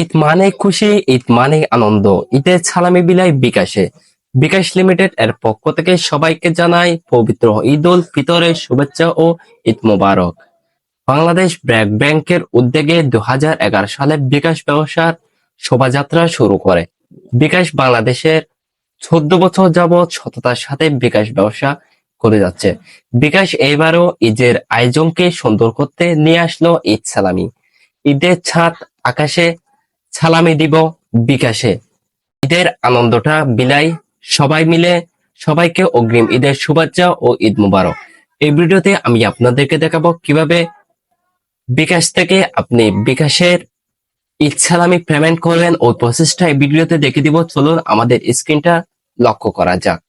ঈদ মানে খুশি ঈদ মানে আনন্দ। ঈদের সালামি বিলাই বিকাশে। বিকাশ লিমিটেড এর পক্ষ থেকে সবাইকে জানাই পবিত্র ঈদ উল ফিতরের শুভেচ্ছা ও ঈদ মোবারক। বাংলাদেশ ব্র্যাক ব্যাংকের উদ্যোগে দুহাজার এগারো সালে বিকাশ ব্যবসার শোভাযাত্রা শুরু করে। বিকাশ বাংলাদেশের চোদ্দ বছর যাবৎ সততার সাথে বিকাশ ব্যবসা করে যাচ্ছে। বিকাশ এবারও ঈদের আয়োজনকে সুন্দর করতে নিয়ে আসলো ঈদ সালামি। ঈদের ছাদ আকাশে সালামি দিব বিকাশে। ঈদের আনন্দটা বিলাই সবাই মিলে সবাইকে অগ্রিম ঈদের শুভেচ্ছা ও ঈদ মুবারক। এই ভিডিওতে আমি আপনাদেরকে দেখাবো কীভাবে বিকাশ থেকে আপনি বিকাশের ঈদ সালামি পেমেন্ট করবেন ওই প্রসেসটা এই ভিডিওতে দেখে দিব। চলুন আমাদের স্ক্রিনটা লক্ষ্য করা যাক।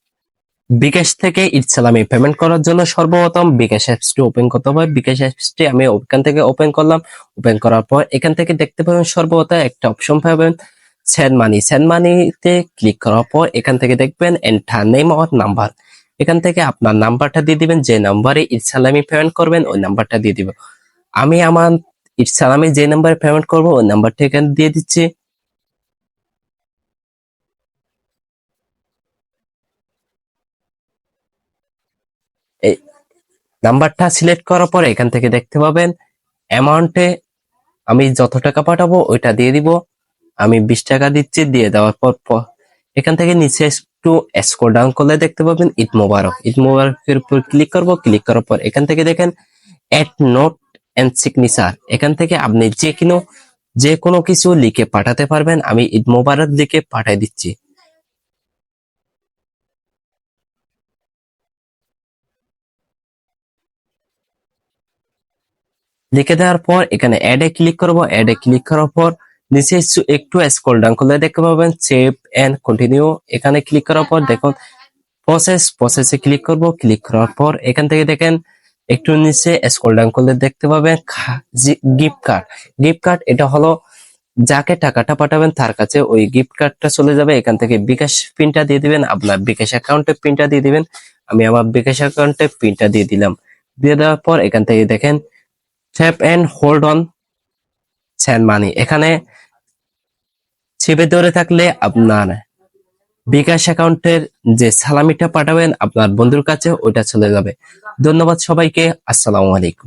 বিকাশ থেকে ঈদ সালামি পেমেন্ট করার জন্য সর্বপ্রথম বিকাশ অ্যাপসটি ওপেন করতে হবে। বিকাশ অ্যাপসটি আমি ওখান থেকে ওপেন করলাম। ওপেন করার পর এখান থেকে দেখতে পাবেন সর্বপ্রথম একটা অপশন পাবেন সেন্ড মানি সেন্ড মানিতে ক্লিক করার পর এখান থেকে দেখবেন এন্টার নেম অর নাম্বার এখান থেকে আপনার নাম্বারটা দিয়ে দিবেন। যে নাম্বারে ঈদ সালামি পেমেন্ট করবেন, ওই নাম্বারটা দিয়ে দিবেন আমি আমার ঈদ যে নাম্বারে পেমেন্ট করব, ওই নাম্বারটা এখানে দিয়ে দিচ্ছি। এই নাম্বারটা সিলেক্ট করার পর এখান থেকে দেখতে পাবেন, অ্যামাউন্টে আমি যত টাকা পাঠাবো ওইটা দিয়ে দিব। আমি বিশ টাকা দিচ্ছি, দিয়ে দেওয়ার পর এখান থেকে নিচে একটু স্ক্রল ডাউন করলে দেখতে পাবেন ঈদ মোবারক। ঈদ মোবারকের উপর ক্লিক করব ক্লিক করার পর এখান থেকে দেখেন অ্যাড নোট এন্ড সিগনেচার এখান থেকে আপনি যে কোনো যে কোনো কিছু লিখে পাঠাতে পারবেন, আমি ঈদ মোবারক লিখে পাঠিয়ে দিচ্ছি। লিখে দেওয়ার পর এখানে অ্যাডে ক্লিক করব। অ্যাডে ক্লিক করার পর নিচে একটু- স্ক্রল ডাউন করলে দেখতে পাবেন সেভ এন্ড কন্টিনিউ এখানে ক্লিক করার পর দেখুন প্রসেস প্রসেসে ক্লিক করব। ক্লিক করার পর এখান থেকে দেখেন, একটু নিচে স্ক্রল ডাউন করলে দেখতে পাবেন গিফট কার্ড গিফট কার্ড এটা হলো যাকে টাকাটা পাঠাবেন তার কাছে ওই গিফট কার্ডটা চলে যাবে। এখান থেকে বিকাশ পিনটা দিয়ে দিবেন, আপনার বিকাশ অ্যাকাউন্টে পিনটা দিয়ে দিবেন। আমি আমার বিকাশ অ্যাকাউন্টে পিনটা দিয়ে দিলাম। দিয়ে দেওয়ার পর এখান থেকে দেখেন tap and hold on send money এখানে চেপে ধরে থাকলে আপনার বিকাশ অ্যাকাউন্টের যে সালামিটা পাঠাবেন, আপনার বন্ধুর কাছে ওইটা চলে যাবে। ধন্যবাদ সবাইকে। আসসালামু আলাইকুম।